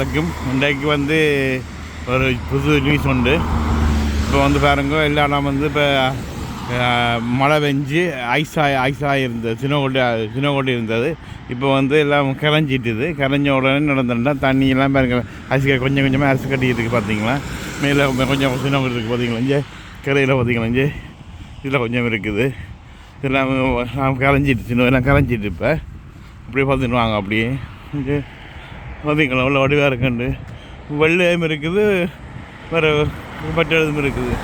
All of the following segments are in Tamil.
வணக்கம் இன்றைக்கு வந்து ஒரு புது நியூஸ் உண்டு. இப்போ வந்து பாருங்க எல்லா வந்து இப்போ மழை பெஞ்சு ஐஸாக ஐஸாக இருந்தது சினோகொட்டி சினோகொட்டி இருந்தது. இப்போ வந்து எல்லாம் கரைஞ்சிட்டுது. கரைஞ்ச உடனே நடந்துட்டா தண்ணி எல்லாம் பாருங்க அரிசி கொஞ்சம் கொஞ்சமாக அரிசி கட்டிக்கிட்டு இருக்குது பார்த்தீங்களா மேலே கொஞ்சம் சினோகொட்டி இருக்குது பார்த்தீங்களா இங்கே கரையில் பார்த்தீங்களா இங்கே இதில் கொஞ்சம் இருக்குது. இதெல்லாம் நான் கரைஞ்சிட்டு சின்ன எல்லாம் கரைஞ்சிட்டு இப்போ. அப்படியே பார்த்துட்டு வாங்க அப்படியே. இங்கே பார்த்திங்களா அவ்வளோ வடிவாக இருக்குண்டு வெள்ளையும் இருக்குது வேறு பட்டெழுதும் இருக்குது.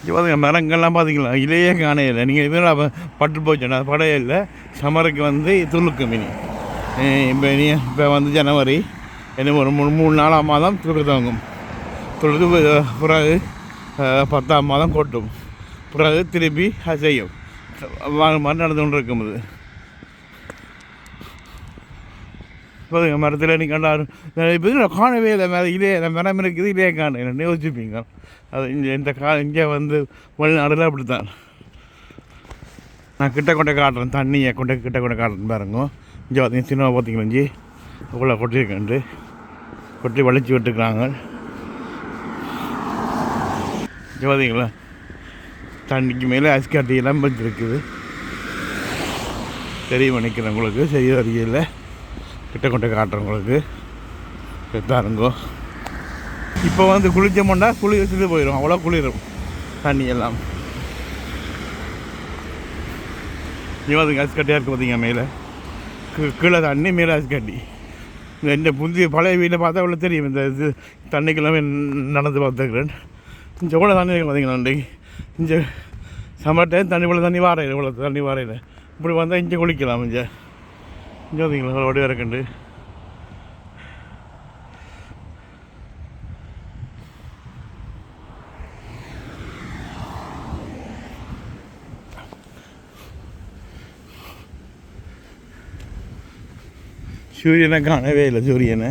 இங்கே பார்த்தீங்க மரங்கள்லாம் பார்த்திங்களா இலையே காணையில்லை நீங்கள் இதெல்லாம் பட்டு போச்சுன்னா படையே இல்லை. சமருக்கு வந்து துளுக்கு இனி இப்போ இனி இப்போ வந்து ஜனவரி. இன்னும் ஒரு மூணு மூணு நாலாம் மாதம் துளுக்கு தாங்கும் துளுக்கு பிறகு பத்தாம் மாதம் கொட்டும். பிறகு திருப்பி செய்யும் மரம் மாதிரி நடந்து கொண்டு இருக்கும் அது பாருங்க மரத்தில் நீ கண்டாரு. இப்போ காணவே இல்லை. மேலே இதே இந்த மரம் இருக்குது இதே காண என்ன யோசிச்சுப்பீங்க அது இங்கே இந்த கா இங்கே வந்து வெளிநாடுல அப்படி தான் நான் கிட்ட கொண்ட காட்டுறேன். தண்ணியை கொண்ட கிட்ட கொண்ட காட்டுறேன் பாருங்க. இங்கே பார்த்தீங்க சினிமா பார்த்தீங்களா இஞ்சி? இவ்வளோ கொட்டியிருக்கேன் கொட்டி வளைச்சி விட்டுருக்குறாங்க. இங்கே பார்த்தீங்களா தண்ணிக்கு மேலே ஐஸ் கட்டி எல்லாம் இருக்குது தெரியும் நினைக்கிறேன் உங்களுக்கு. சரியா தெரியல கிட்ட கொண்ட காட்டுறேன் உங்களுக்கு. பெத்தாருங்கோ இப்போ வந்து குளிச்சோம்னா குளி வச்சுட்டு போயிடும் அவ்வளோ குளிரும் தண்ணி எல்லாம். இங்கே வந்து ஐஸ் கட்டியாக இருக்குது பார்த்தீங்க மேலே? கீ- கீழே தண்ணி மேலே ஐஸ் கட்டி இந்த இந்த புந்திய பழைய வீட்டில் பார்த்தா அவ்வளோ தெரியும். இந்த இது தண்ணிக்கெல்லாமே நடந்து பார்த்துக்கிறேன். இங்கே எவ்வளோ தண்ணி இருக்கு பார்த்தீங்களா இன்றைக்கு இங்கே சம்மர் டைம் தண்ணி இவ்வளோ தண்ணி வாரையில் இவ்வளோ தண்ணி வாரையில். இப்படி வந்தால் இங்கே குளிக்கலாம் இங்கே. இங்கே வந்தீங்களா? இவ்வளோ வரக்கண்டு சூரியனை காணவே இல்லை சூரியனை.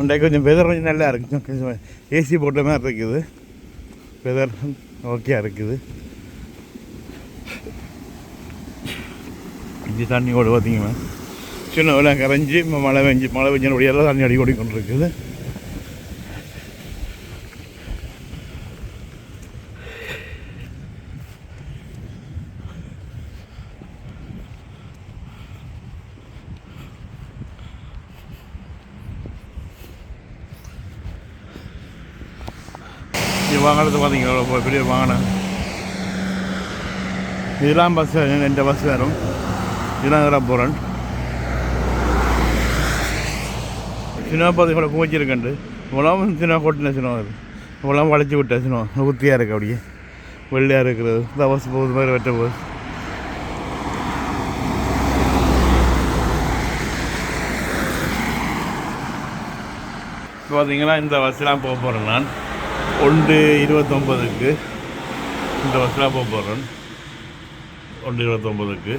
உண்டாக்கி கொஞ்சம் வெதர் கொஞ்சம் நல்லா இருக்கு. கொஞ்சம் ஏசி போட்ட மாதிரி இருக்குது. வெதர் ஓகே இருக்குது. இஞ்சி தண்ணி ஓடு பார்த்தீங்கன்னா சின்ன விலை கரைஞ்சி மழை பெஞ்சு மழை பெஞ்சினபடியெல்லாம் தண்ணி அடி ஓடிக்கொண்டிருக்குது இது வாங்கினது பார்த்தீங்களா எவ்வளோ பெரிய வாங்கினேன் இதெல்லாம் பஸ் இந்த பஸ் வரும் இதெல்லாம் இதெல்லாம் போகிறேன் சினிமா பார்த்து கூட பூச்சிருக்கண்டு இவ்வளோ சினிமா கொட்டின சினிமா அது இவ்வளோ வளைச்சி விட்ட சினிமா. ஊத்தியாக இருக்குது அப்படியே. வெள்ளையாக இருக்கிறது இந்த பஸ் போகுது மாதிரி வெட்ட போகுது இப்போ பார்த்தீங்கன்னா இந்த பஸ்லாம் போக போகிறேன் நான். ஒன்று இருபத்தொம்பதுக்கு இந்த பஸ்லாம் போக போகிறேன் ஒன்று இருபத்தொம்பதுக்கு.